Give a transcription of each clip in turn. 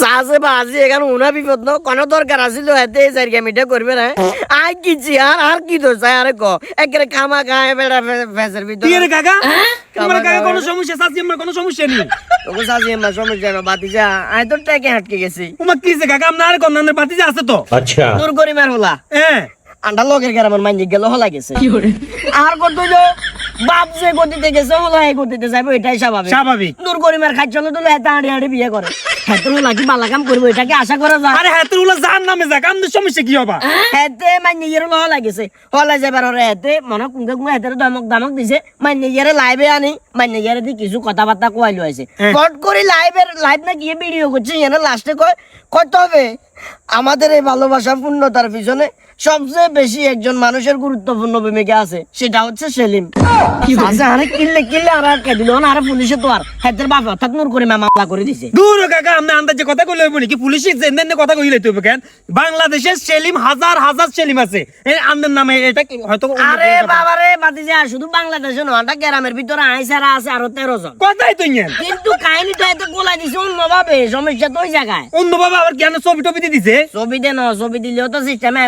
সাসে বাজি এখন উনা বিপদ ন কোনো দরকার আছিল এতে এই জায়গা মিটা করবে না? আই কি আর আর কি দোষ চাই আরে ক? একরে খামা খায় বেড়া ফেসের ভিতর তুই কাকা? তোমার কাকা কোনো সমস্যা সাসি আমার কোনো সমস্যা নেই। তোকে সাসি আমার সমস্যা না বাতিজা আই তো টাকে হাটকে গেছি। উমা কি যে কাকা আমার আর কোন নানের বাতিজা আছে তো। আচ্ছা। তোর গরিমার হলা। হ্যাঁ আন্ডা লগের গ্রামের মাইন গেল হলা গেছে। আর কত বাপ যে গতিতে গেছে হলা এই গতিতে যাব এটাই স্বাভাবিক। স্বাভাবিক। খাই চলে তুলে এত হাঁড়ি হাঁড়ি বিয়ে করে। হ্যাঁ তোর লাগি বালা কাম করব এটাকে আশা করা যায়? আরে তোর উলা যার নামে যাক আমাদের সমস্যা কি হবা? হেতে ইয়ের লহ লাগিছে। হলা যাবার হেতে মনে কুঙ্গে কুঙ্গে হেতে দমক দামক দিছে। মাইনে ইয়েরে লাইভে আনি মাইনে ইয়েরে দি কিছু কথাবার্তা কোয়াই লইছে হ্যাঁ। কট করে লাইভের লাইভ না গিয়ে ভিডিও করছে এনে লাস্টে কয় কত হবে? আমাদের এই ভালোবাসা পূর্ণতার পিছনে সবচেয়ে বেশি একজন মানুষের গুরুত্বপূর্ণ ভূমিকা আছে সেটা হচ্ছে সেলিম। আচ্ছা আরে কিনলে কিনলে আর আটকে দিল? না আরে পুলিশে তো আর। হেতের বাপ অর্থাৎ নূর করে মামলা করে দিছে। দূর কাকা আমরা আন্দাজে কথা কইলে হইব নাকি? পুলিশের জেন কথা কইলে তুই কেন? বাংলাদেশের সেলিম হাজার হাজার সেলিম আছে। এই আন্দার নামে এটা হয়তো অন্য আরে কোনো বাবা রে বাতিজা শুধু বাংলাদেশে গ্রামের ভিতরে আইসারা আছে আরও তেরো জন। কথাই তুই কিন্তু কাহিনীটা এত গোলা দিছে অন্যভাবে সমস্যা তো ওই জায়গায়। অন্যভাবে আবার কেন ছবি টবি দিছে? ছবি দে না ছবি দিলেও তো সিস্টেমে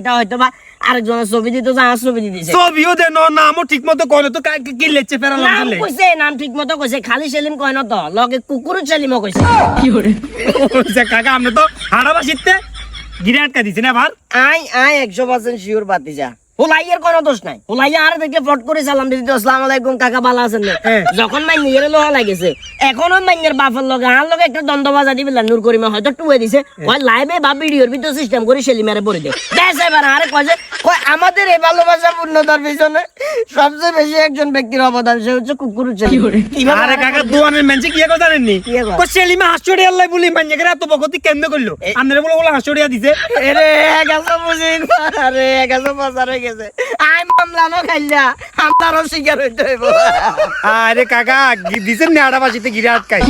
এটা হয়তো বা আরেকজনের ছবি দিত যা ছবি দিয়ে ছবিও দে না নামও ঠিক মতো কয় তো কা- কি লেচে ফেরালাম নাম দিলে কইছে নাম ঠিক মতো কইছে। খালি সেলিম কয় না তো? লগে কুকুর সেলিমও কইছে। যে কাকা আমরা তো গিরে আটকা দিছি না ভার? আই আই একশো পার্সেন্ট শিওর বাতিজা হোলাইয়ের কোনো দোষ নাই। হোলাইয়া আর দেখে ফট করে সালাম দিতে আসসালামু আলাইকুম কাকা ভালো আছেন না? হ্যাঁ। যখন মাই নিজের লোহা লাগেছে এখনও মাইনের বাপের লগে আর লগে একটা দ্বন্দ্ব বাজা দিবে নূর করিমা হয়তো টুয়ে দিছে। ওই লাইভে বা ভিডিওর ভিতর সিস্টেম করে সেলিমারে পড়ে দেয় ব্যাস এবার আরে কয় যে কয় আমাদের এই ভালোবাসা পূর্ণতার পিছনে সবচেয়ে বেশি একজন ব্যক্তির অবদান সে হচ্ছে কুকুর আরে কাকা দোয়ানের মেনছে কি কথা জানেননি? কি সেলিমা হাসড়ি আল্লাহ বলি মানছে করে এত বকতি কেমনে করল? আপনারা বলে হাসড়িয়া দিছে। আরে একাশো বুঝি আরে একাশো হয়ে গেছে। আই মামলা নো খাইলা আমলারও শিকার হইতে হইব। আরে কাকা দিছেন না হাড়াবা শীতে গিরে আটকাই